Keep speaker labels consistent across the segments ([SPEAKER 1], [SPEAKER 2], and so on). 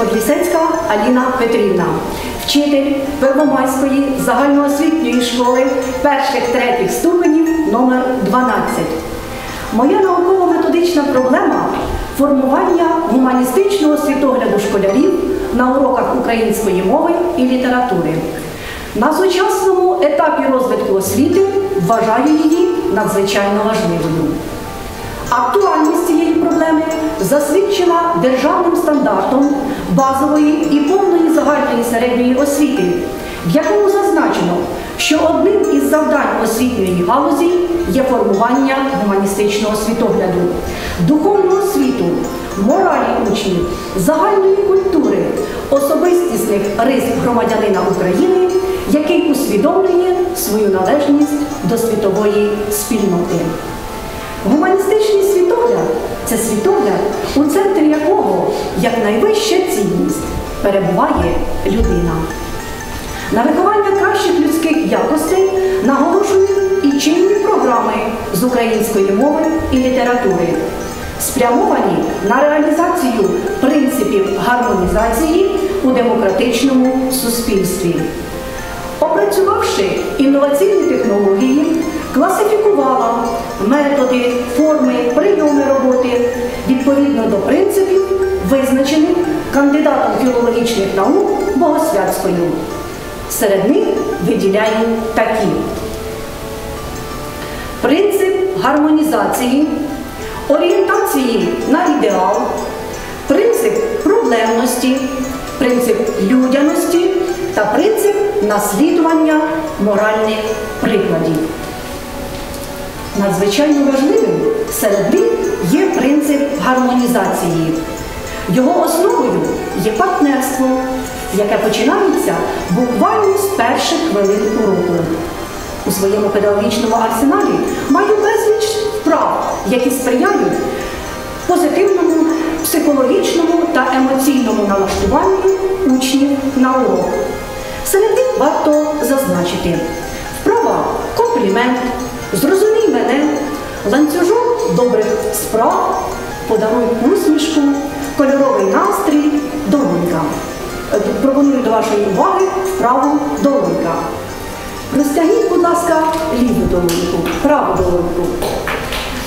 [SPEAKER 1] Подлісецька Аліна Петрівна, вчитель Первомайської загальноосвітньої школи перших третіх ступенів номер 12. Моя науково-методична проблема формування гуманістичного світогляду школярів на уроках української мови і літератури. На сучасному етапі розвитку освіти вважаю її надзвичайно важливою. Актуальність цієї проблеми засвідчена державним стандартом базової і повної загальної середньої освіти, в якому зазначено, що одним із завдань освітньої галузі є формування гуманістичного світогляду, духовного світу, моралі учнів, загальної культури, особистісних рис громадянина України, який усвідомлює свою належність до світової спільноти. Гуманістичний світогляд це світогляд, у як найвища цінність перебуває людина. На виховання кращих людських якостей наголошують і чинні програми з української мови і літератури, спрямовані на реалізацію принципів гармонізації у демократичному суспільстві. Опрацювавши інноваційні технології, класифікувала методи, форми, прийоми роботи відповідно до принципів, визначених кандидатом філологічних наук Богосвятською. Серед них виділяю такі: принцип гармонізації, орієнтації на ідеал, принцип проблемності, принцип людяності та принцип наслідування моральних прикладів. Надзвичайно важливим серед них є принцип гармонізації. Його основою є партнерство, яке починається буквально з перших хвилин уроку. У своєму педагогічному арсеналі маю безліч вправ, які сприяють позитивному, психологічному та емоційному налаштуванню учнів на урок. Серед них варто зазначити вправа комплімент, зрозумій мене, ланцюжок добрих справ, подаруй усмішку, кольоровий настрій, долонька. Е, Пропоную до вашої уваги вправу долонька. Розтягніть, будь ласка, ліву долоньку, праву долоньку.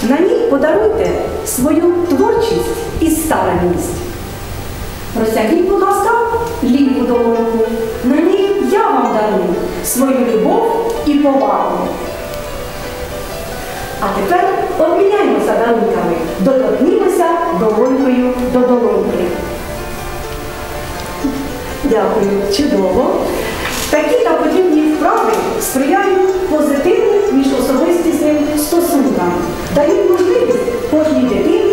[SPEAKER 1] На ній подаруйте свою творчість і старанність. Розтягніть, будь ласка, ліву долоньку. На ній я вам дарую свою любов і повагу. А тепер обміняємося дарунками, доторкнімося долонькою до долоньки. Дякую, чудово. Такі та подібні вправи сприяють позитивним міжособистісним стосункам, дають можливість кожній дитині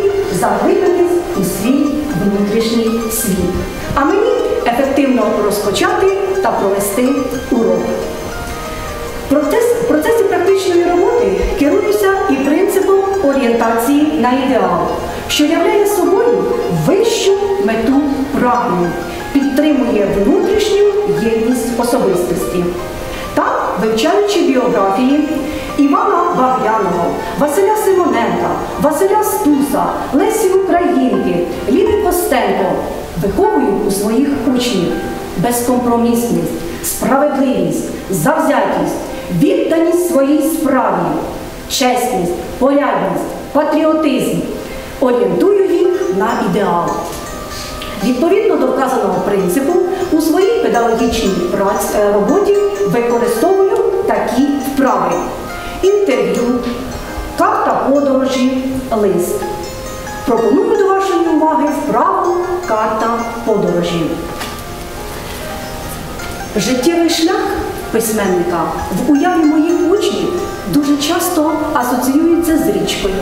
[SPEAKER 1] орієнтації на ідеал, що являє собою вищу мету прагнень, підтримує внутрішню єдність особистості. Так, вивчаючи біографії Івана Багряного, Василя Симоненка, Василя Стуса, Лесі Українки, Ліни Костенко, виховую у своїх учнів безкомпромісність, справедливість, завзятість, відданість своїй справі, чесність, порядність, патріотизм. Орієнтую їх на ідеал. Відповідно до вказаного принципу, у своїй педагогічній е, роботі використовую такі вправи: інтерв'ю, карта подорожі, лист. Пропоную до вашої уваги вправу карта подорожі. Життєвий шлях письменника в уяві моїх учнів дуже часто асоціюється з річкою,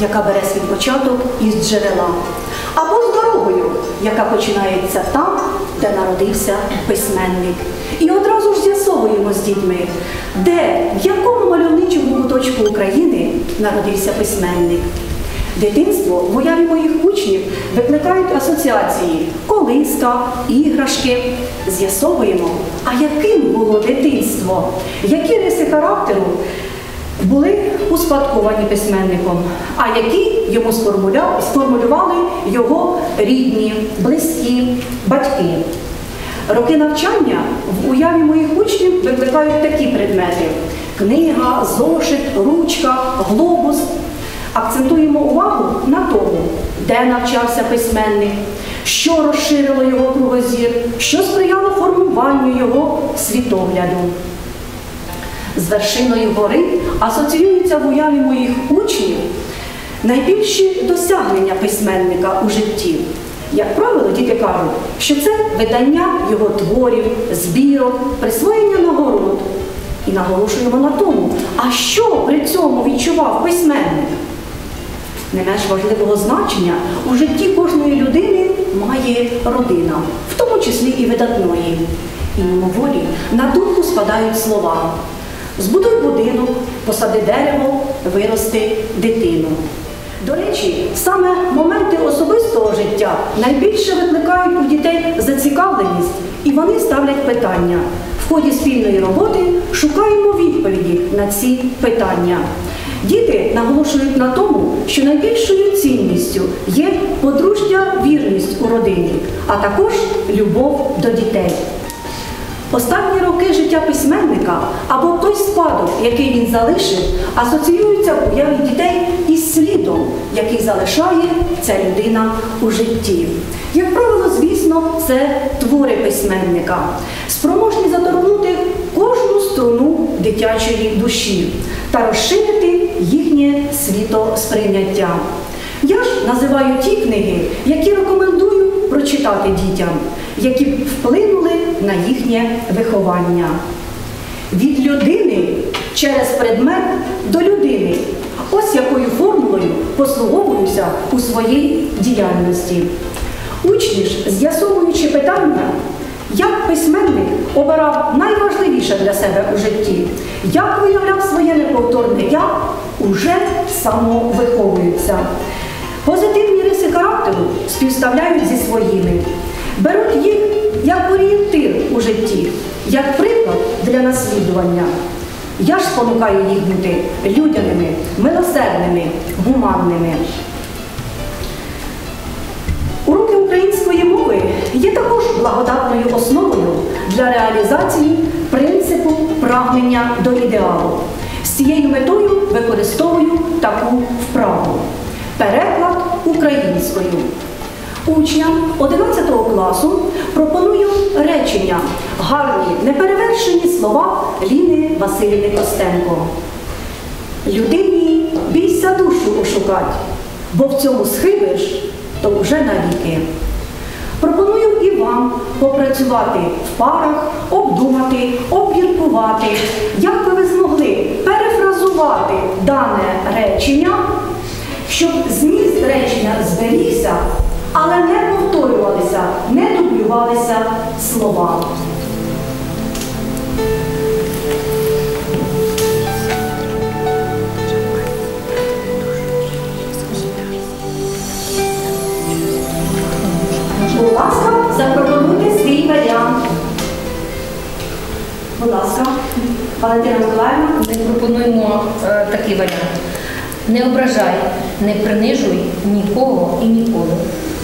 [SPEAKER 1] яка бере свій початок із джерела, або з дорогою, яка починається там, де народився письменник. І одразу ж з'ясовуємо з дітьми, де, в якому мальовничому куточку України народився письменник. Дитинство в уяві моїх учнів викликають асоціації колиска, іграшки. З'ясовуємо, а яким було дитинство, які риси характеру були успадковані письменником, а які йому сформулювали його рідні, близькі, батьки. Роки навчання в уяві моїх учнів викликають такі предмети: книга, зошит, ручка, глобус. Акцентуємо увагу на тому, де навчався письменник, що розширило його кругозір, що сприяло формуванню його світогляду. З вершиною гори асоціюються в уяві моїх учнів найбільші досягнення письменника у житті. Як правило, діти кажуть, що це видання його творів, збірок, присвоєння нагород. І наголошуємо на тому, а що при цьому відчував письменник? Не менш важливого значення у житті кожної людини має родина, в тому числі і видатної. І мимоволі на думку спадають слова. Збудуй будинок, посади дерево, вирости дитину. До речі, саме моменти особистого життя найбільше викликають у дітей зацікавленість, і вони ставлять питання. В ході спільної роботи шукаємо відповіді на ці питання. Діти наголошують на тому, що найбільшою цінністю є подружня вірність у родині, а також любов до дітей. Останні роки життя письменника або той спадок, який він залишив, асоціюються в уяві дітей із слідом, який залишає ця людина у житті. Як правило, звісно, це твори письменника, спроможні заторкнути кожну струну дитячої душі та розширити їхнє світосприйняття. Я ж називаю ті книги, які рекомендую прочитати дітям, які вплинули на їхнє виховання. Від людини через предмет до людини. Ось якою формулою послуговуюся у своїй діяльності. Учні ж, з'ясовуючи питання, як письменник обирав найважливіше для себе у житті, як виявляв своє неповторне я, уже самовиховуються. Позитивні риси характеру співставляють зі своїми, беруть їх як орієнтир у житті, як приклад для наслідування. Я ж спонукаю їх бути людяними, милосердними, гуманними. Благодатною основою для реалізації принципу прагнення до ідеалу. З цією метою використовую таку вправу. Переклад українською. Учням 11 класу пропоную речення гарні, неперевершені слова Ліни Васильівни Костенко. Людині бійся душу ошукать, бо в цьому схибиш, то вже навіки. Пропоную вам попрацювати в парах, обдумати, обміркувати, як би ви змогли перефразувати дане речення, щоб зміст речення зберігся, але не повторювалися, не дублювалися слова. Будь ласка, Валентина Миколаївна.
[SPEAKER 2] Ми пропонуємо е, такий варіант. Не ображай, не принижуй нікого і ніколи,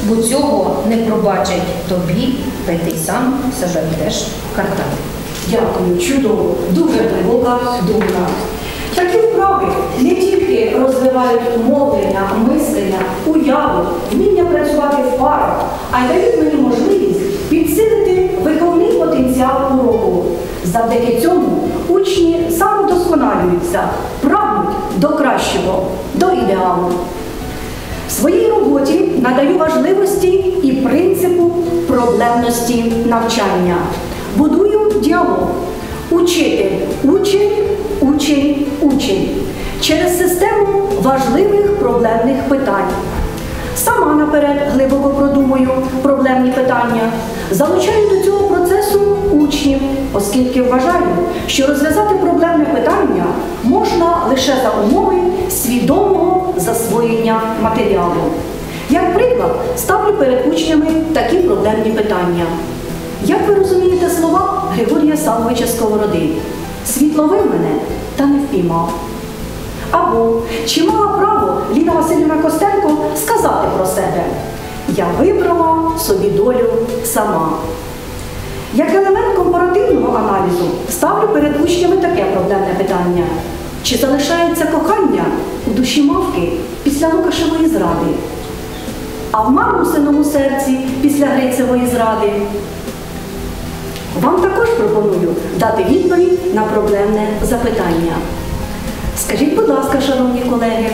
[SPEAKER 2] бо цього не пробачать тобі, та й ти сам себе будеш картати.
[SPEAKER 1] Дякую, чудово, дуже глибока думка. Такі вправи не тільки розвивають мовлення, мислення, уяву, вміння працювати в парах, а й дають мені можливість підсилити виховний потенціал уроку. Завдяки цьому учні самовдосконалюються, прагнуть до кращого, до ідеалу. В своїй роботі надаю важливості і принципу проблемності навчання. Будую діалог. Учитель, учень, учень, учень через систему важливих проблемних питань. Сама наперед глибоко продумую проблемні питання, залучаю до цього процесу учнів, оскільки вважаю, що розв'язати проблемне питання можна лише за умови свідомого засвоєння матеріалу. Як приклад, ставлю перед учнями такі проблемні питання. Як ви розумієте слова Григорія Савовича Сковороди? Світ ловив мене та не впіймав. Або чи мала право Ліна Васильівна Костенко сказати про себе? я вибрала собі долю сама. Як елемент компаративного аналізу ставлю перед учнями таке проблемне питання. Чи залишається кохання у душі мавки після Лукашевої зради? А в мамусиному серці після Грицевої зради? Вам також пропоную дати відповідь на проблемне запитання. Скажіть, будь ласка, шановні колеги,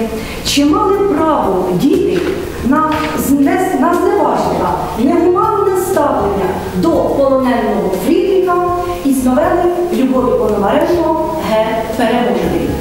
[SPEAKER 1] чи мали право діти на, зневажливе, негуманне ставлення до полоненого Фрідріха із новели Любові Пономаренко Г. Переможний?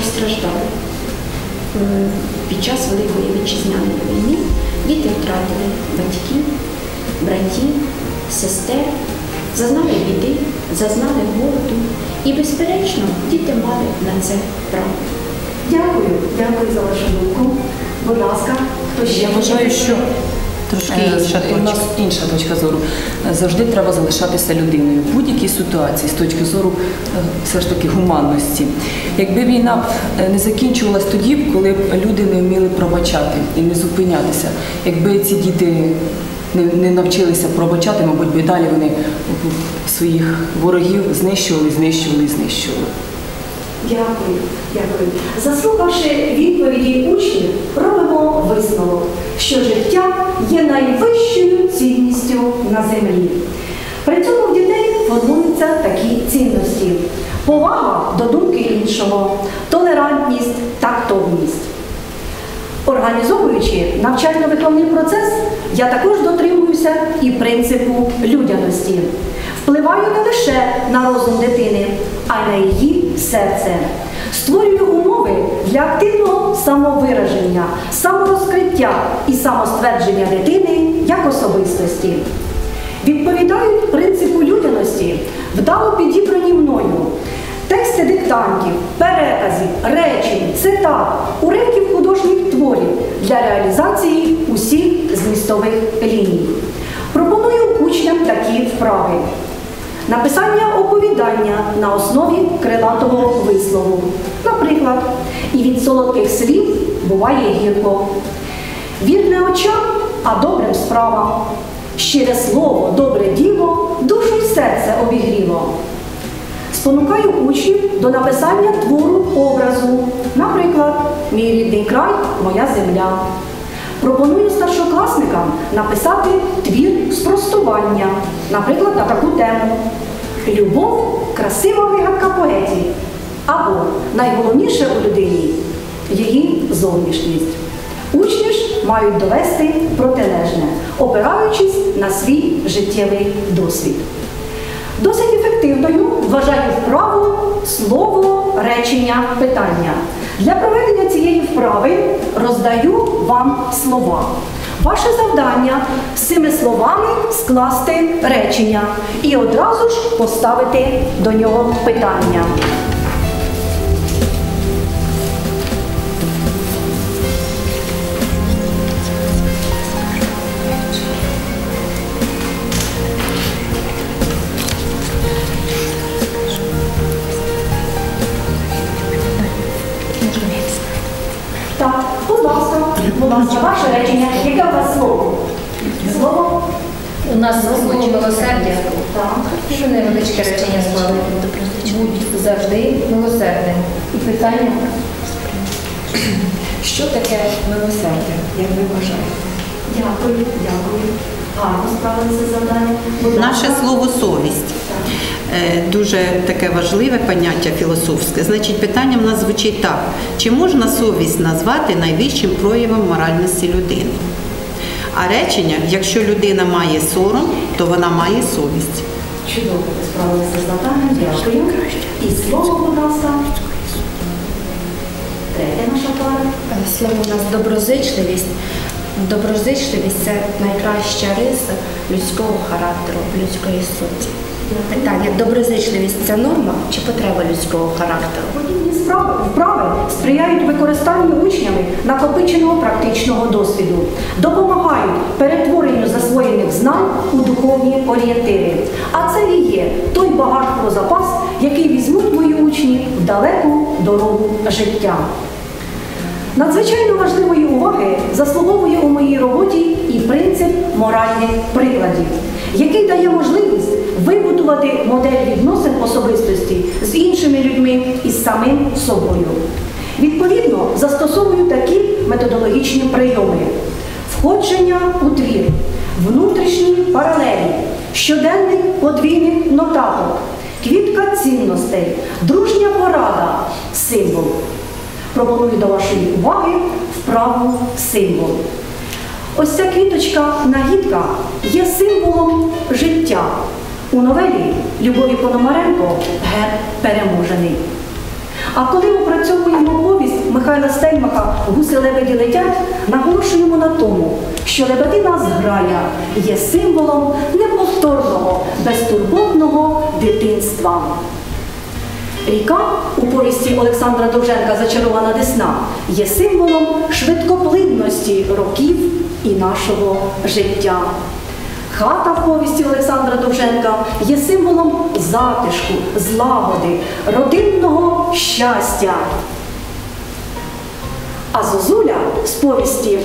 [SPEAKER 3] Постраждали Е, під час Великої вітчизняної війни. Діти втратили батьків, братів, сестер, зазнали біди, зазнали голоду. І, безперечно, діти мали на це право.
[SPEAKER 1] Дякую, дякую за вашу думку. Будь ласка, хто ще?
[SPEAKER 4] Я вважаю, що
[SPEAKER 5] Трошки
[SPEAKER 4] е,
[SPEAKER 5] інша
[SPEAKER 4] у нас інша точка зору. Е, Завжди треба залишатися людиною в будь-якій ситуації з точки зору е, все ж таки гуманності. Якби війна не закінчувалась тоді, коли б люди не вміли пробачати і не зупинятися. Якби ці діти не, не навчилися пробачати, мабуть, би далі вони своїх ворогів знищували, знищували і знищували.
[SPEAKER 1] Дякую, дякую. Заслухавши відповіді учнів, робимо є найвищою цінністю на землі. При цьому в дітей формуються такі цінності: повага до думки іншого, толерантність, тактовність. Організовуючи навчально-виховний процес, я також дотримуюся і принципу людяності. Впливаю не лише на розум дитини, а на її серце. Створюю умови для активного самовираження, саморозкриття і самоствердження дитини як особистості. Відповідають принципу людяності, вдало підібрані мною тексти диктантів, переказів, речень, цитат, уривків художніх творів для реалізації усіх змістових ліній. Пропоную учням такі вправи. Написання оповідання на основі крилатого вислову. Наприклад, і від солодких слів буває гірко. Вірне очам, а добрим справам. Щире слово, добре діло, душу й серце обігріло. Спонукаю учнів до написання твору образу, наприклад, Мій рідний край, моя земля. Пропоную старшокласникам написати твір спростування, наприклад, на таку тему. Любов красива вигадка поетів. Або найголовніше у людині її зовнішність. Учні ж мають довести протилежне, опираючись на свій життєвий досвід. Досить ефективною вважаю вправу слово, речення, питання. Для проведення цієї вправи роздаю вам слова. Ваше завдання з цими словами скласти речення і одразу ж поставити до нього питання. Будь ласка, будь ласка, ваше речення. Яке у вас слово? Слово?
[SPEAKER 2] У нас слово милосердя.
[SPEAKER 1] Так.
[SPEAKER 2] Що невеличке речення склали. Будь завжди милосердним. І питання.
[SPEAKER 5] Що таке милосердя, як ви вважаєте?
[SPEAKER 1] Дякую, дякую. Гарно справилися з завданням.
[SPEAKER 6] Наше слово совість дуже таке важливе поняття філософське. Значить, питання в нас звучить так: чи можна совість назвати найвищим проявом моральності людини? А речення, якщо людина має сором, то вона має совість.
[SPEAKER 1] Чудово, ви справилися з завданням. Дякую. І слово, будь ласка. Третя наша пара.
[SPEAKER 3] Е, Слово у нас доброзичливість. Доброзичливість це найкраща риса людського характеру, людської суті. Питання: доброзичливість це норма чи потреба людського характеру?
[SPEAKER 1] Подібні справи вправи сприяють використанню учнями накопиченого практичного досвіду, допомагають перетворенню засвоєних знань у духовні орієнтири. А це і є той багаж про запас, який візьмуть мої учні в далеку дорогу життя. Надзвичайно важливої уваги заслуговує у моїй роботі і принцип моральних прикладів, який дає можливість вибудувати модель відносин особистості з іншими людьми і з самим собою. Відповідно, застосовую такі методологічні прийоми: входження у твір, внутрішні паралелі, щоденник подвійних нотаток, квітка цінностей, дружня порада, символ. Пропоную до вашої уваги вправу символ. Ось ця квіточка нагідка є символом життя. У новелі Любові Пономаренко герб переможений. А коли опрацьовуємо повість Михайла Стельмаха Гуси лебеді летять, наголошуємо на тому, що лебедина зграя є символом неповторного, безтурботного дитинства. Ріка у повісті Олександра Довженка Зачарована Десна є символом швидкоплинності років і нашого життя. Хата в повісті Олександра Довженка є символом затишку, злагоди, родинного щастя. А зозуля з повісті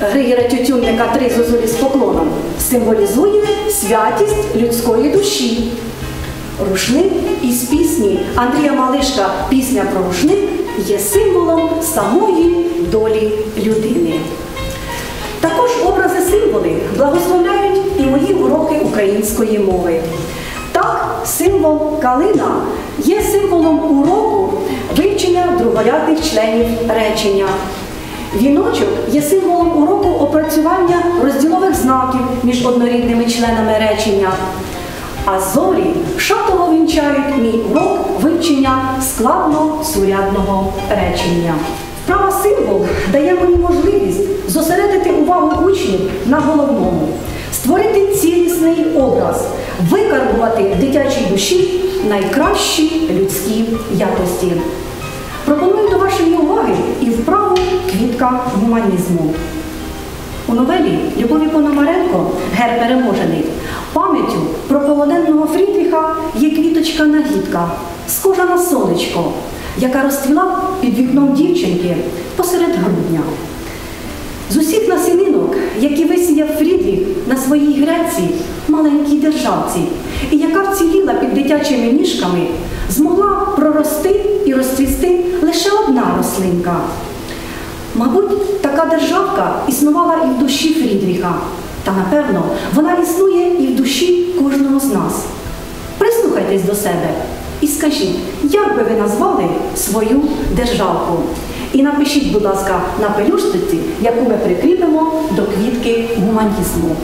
[SPEAKER 1] Григера Тютюнника Три зозулі з поклоном символізує святість людської душі. Рушник із пісні Андрія Малишка Пісня про рушник є символом самої долі людини. Також образи символи благословляють і мої уроки української мови. Так, символ калина є символом уроку вивчення другорядних членів речення. Віночок є символом уроку опрацювання розділових знаків між однорідними членами речення. А зорі шатово вінчають мій урок вивчення складно-сурядного речення. Вправа символ дає мені можливість зосередити увагу учнів на головному, створити цілісний образ, викарбувати в дитячій душі найкращі людські якості. Пропоную до вашої уваги і вправу квітка гуманізму. У новелі Любові Пономаренко Гер переможений. Пам'яттю про полоненого Фрідріха є квіточка нагідка, схожа на сонечко, яка розцвіла під вікном дівчинки посеред грудня. З усіх насінинок, які висіяв Фрідріх на своїй греці, маленькій державці, і яка вціліла під дитячими ніжками, змогла прорости і розцвісти лише одна рослинка. Мабуть, така державка існувала і в душі Фрідріха, та напевно вона існує і в душі кожного з нас. Прислухайтесь до себе і скажіть, як би ви назвали свою державку? І напишіть, будь ласка, на пелюстиці, яку ми прикріпимо до квітки гуманізму.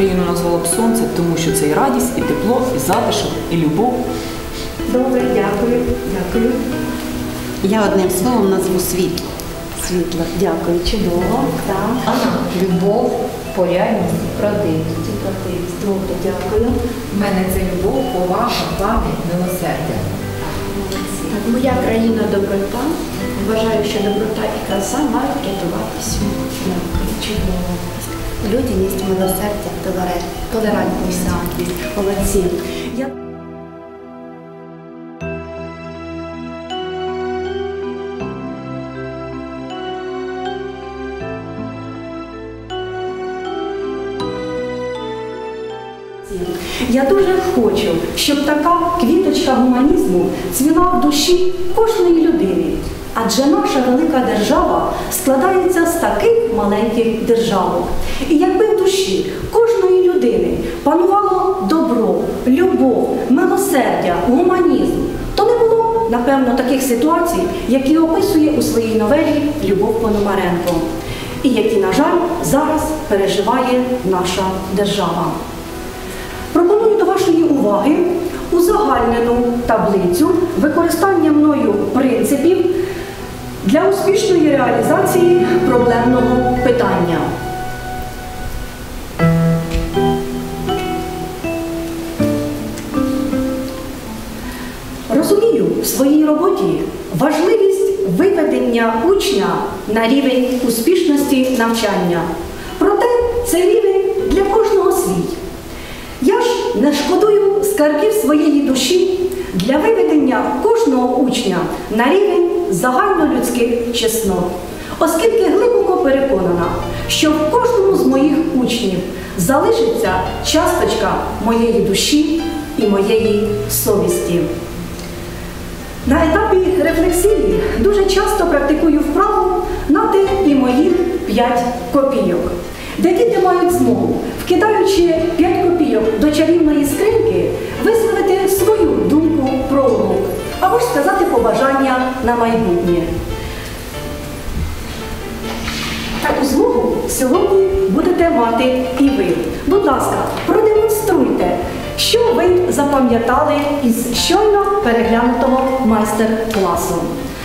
[SPEAKER 4] Я б свою країну назвала б сонце, тому що це і радість, і тепло, і затишок, і любов.
[SPEAKER 1] Добре, дякую. Дякую.
[SPEAKER 6] Я одним словом назву світло.
[SPEAKER 1] Світло, дякую, чудово. Так.
[SPEAKER 2] Любов, порядність, правдивість.
[SPEAKER 1] Добре, дякую.
[SPEAKER 5] У мене це любов, повага, пам'ять, милосердя.
[SPEAKER 3] Так, моя країна доброта. Вважаю, що доброта і краса мають рятувати світ.
[SPEAKER 1] Дякую, чудово.
[SPEAKER 3] Людяність, милосердя, толеран- толерантність.
[SPEAKER 1] Молодці. Я дуже хочу, щоб така квіточка гуманізму цвіла в душі кожної людини. Адже наша велика держава складається з таких маленьких державок. І якби в душі кожної людини панувало добро, любов, милосердя, гуманізм, то не було, напевно, таких ситуацій, які описує у своїй новелі Любов Пономаренко, і які, на жаль, зараз переживає наша держава. Пропоную до вашої уваги узагальнену таблицю використання мною принципів для успішної реалізації проблемного питання. Розумію в своїй роботі важливість виведення учня на рівень успішності навчання. Проте цей рівень для кожного свій. Я ж не шкодую скарбів своєї душі для виведення кожного учня на рівень загальнолюдських чеснот, оскільки глибоко переконана, що в кожному з моїх учнів залишиться часточка моєї душі і моєї совісті. На етапі рефлексії дуже часто практикую вправу нати і моїх 5 копійок, де діти мають змогу, вкидаючи 5 копійок до чарівної скриньки, висловити свою або ж сказати побажання на майбутнє. Таку змогу сьогодні будете мати і ви. Будь ласка, продемонструйте, що ви запам'ятали із щойно переглянутого майстер-класу.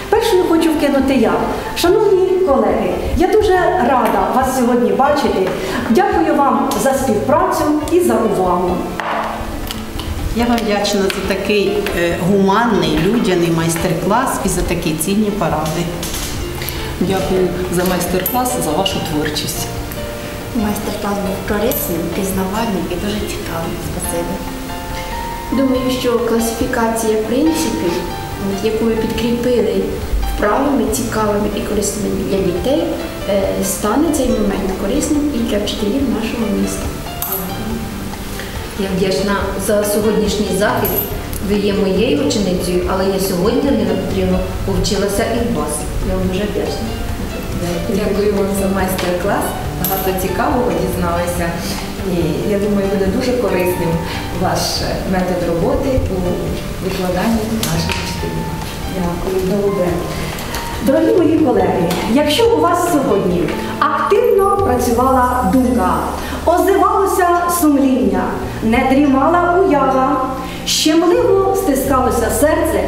[SPEAKER 1] Першою хочу вкинути я. Шановні колеги, я дуже рада вас сьогодні бачити. Дякую вам за співпрацю і за увагу.
[SPEAKER 6] Я вам вдячна за такий е, гуманний, людяний майстер-клас і за такі цінні поради.
[SPEAKER 4] Дякую за майстер-клас, за вашу творчість.
[SPEAKER 3] Майстер-клас був корисним, пізнавальним і дуже цікавим. Спасибі. Думаю, що класифікація принципів, яку ви підкріпили вправами, цікавими і корисними для дітей, е, стане цей момент корисним і для вчителів нашого міста.
[SPEAKER 2] Я вдячна за сьогоднішній захід. Ви є моєю ученицею, але я сьогодні, Ніна Петрівна, повчилася і в вас. Я вам дуже вдячна.
[SPEAKER 5] Дякую вам за майстер-клас. Багато цікавого дізналися. І я думаю, буде дуже корисним ваш метод роботи у викладанні наших вчителів.
[SPEAKER 1] Дякую, добре. Дорогі мої колеги, якщо у вас сьогодні активно працювала думка, озивалося сумління, не дрімала уява, щемливо стискалося серце,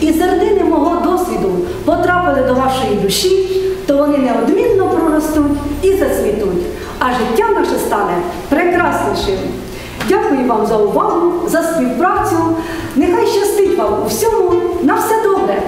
[SPEAKER 1] і зернини мого досвіду потрапили до вашої душі, то вони неодмінно проростуть і зацвітуть, а життя наше стане прекраснішим. Дякую вам за увагу, за співпрацю. Нехай щастить вам у всьому. На все добре.